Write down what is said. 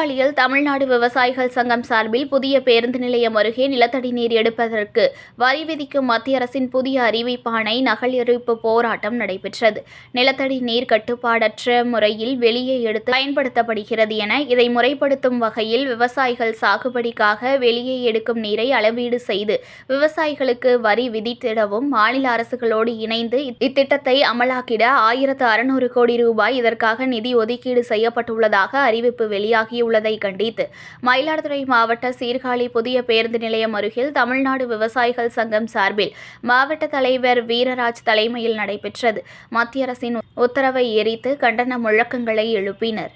அருகில் தமிழ்நாடு விவசாயிகள் சங்கம் சார்பில் புதிய பேருந்து நிலையம் அருகே நிலத்தடி நீர் எடுப்பதற்கு வரி விதிக்கும் மத்திய அரசின் புதிய அறிவிப்பானை நகல் எரிப்பு போராட்டம் நடைபெற்றது. நிலத்தடி நீர் கட்டுப்பாடற்ற முறையில் வெளியே எடுத்து பயன்படுத்தப்படுகிறது என இதை முறைப்படுத்தும் வகையில் விவசாயிகள் சாகுபடிக்காக வெளியே எடுக்கும் நீரை அளவீடு செய்து விவசாயிகளுக்கு வரி விதித்திடவும் மாநில அரசுகளோடு இணைந்து இத்திட்டத்தை அமலாக்கிட ஆயிரத்து அறுநூறு கோடி ரூபாய் இதற்காக நிதி ஒதுக்கீடு செய்யப்பட்டுள்ளதாக அறிவிப்பு வெளியாகியுள்ளது. கண்டித்து மயிலாடுதுறை மாவட்ட சீர்காழி புதிய பேருந்து நிலையம் அருகில் தமிழ்நாடு விவசாயிகள் சங்கம் சார்பில் மாவட்ட தலைவர் வீரராஜ் தலைமையில் நடைபெற்றது. மத்திய அரசின் உத்தரவை எரித்து கண்டன முழக்கங்களை எழுப்பினர்.